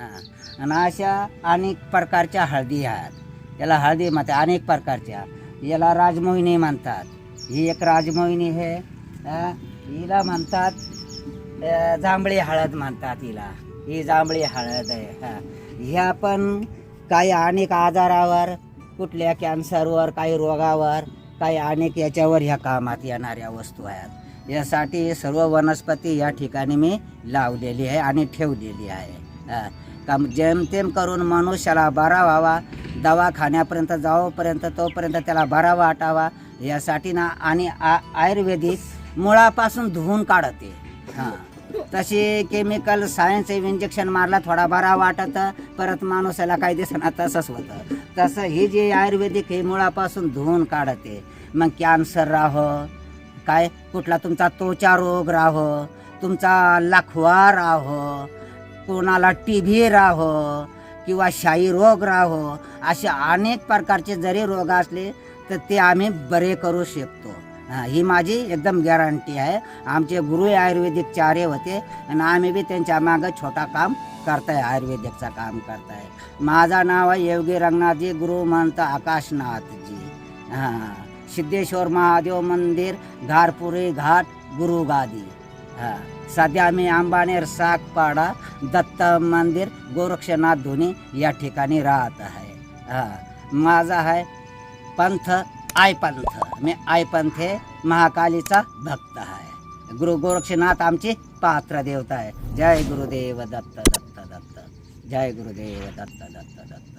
आणि अशा अनेक प्रकारच्या हळदी आहेत. याला हळदी म्हणतात अनेक प्रकारच्या. याला राजमोहिनी म्हणतात. ही एक राजमोहिनी आहे हिला म्हणतात जांभळी हळद म्हणतात हिला. ही जांभळी हळद आहे हा. ह्या पण काही अनेक आजारावर कुठल्या कॅन्सरवर काही रोगावर काही अनेक याच्यावर ह्या कामात येणाऱ्या वस्तू आहेत. यासाठी सर्व वनस्पती या ठिकाणी मी लावलेली आहे आणि ठेवलेली आहे. हा. जेमतेम करून मनुष्याला बरा व्हावा दवाखान्यापर्यंत जाऊपर्यंत तोपर्यंत त्याला बरा वाटावा यासाठी ना आणि आ आयुर्वेदिक मुळापासून धुवून काढते. हां. तशी केमिकल सायन्स इंजेक्शन मारला थोडा बरा वाटत परत माणूसाला काही दिसणार तसंच होतं. तसं ही जी आयुर्वेदिक हे मुळापासून धुवून काढते. मग कॅन्सर राहो काय? कुठला तुमचा त्वचा रोग राहो तुमचा लखवा राहो कोणाला टी व्ही राहो किंवा शाई रोग राहो असे अनेक प्रकारचे जरी रोग असले तर ते आम्ही बरे करू शकतो. ही माझी एकदम गॅरंटी आहे. आमचे गुरु आयुर्वेदिक चारे होते आणि आम्ही बी त्यांच्या मागं छोटा काम करताय आयुर्वेदिकचा काम करताय. माझं नाव आहे योगी रंगनाथजी गुरु महंत आकाशनाथजी. हां सिद्धेश्वर महादेव मंदिर घारपुरी घाट गुरुगादी. हां. सध्या मी अंबानेर सागपाडा दत्त मंदिर गोरक्षनाथ धोनी या ठिकाणी राहत आहे. हां. माझा आहे पंथ आय पंथ मी आय पंथ हे महाकालीचा भक्त आहे. गुरु गोरक्षनाथ आमची पात्र देवता आहे. जय गुरुदेव दत्त दत्त दत्त. जय गुरुदेव दत्त दत्त दत्त.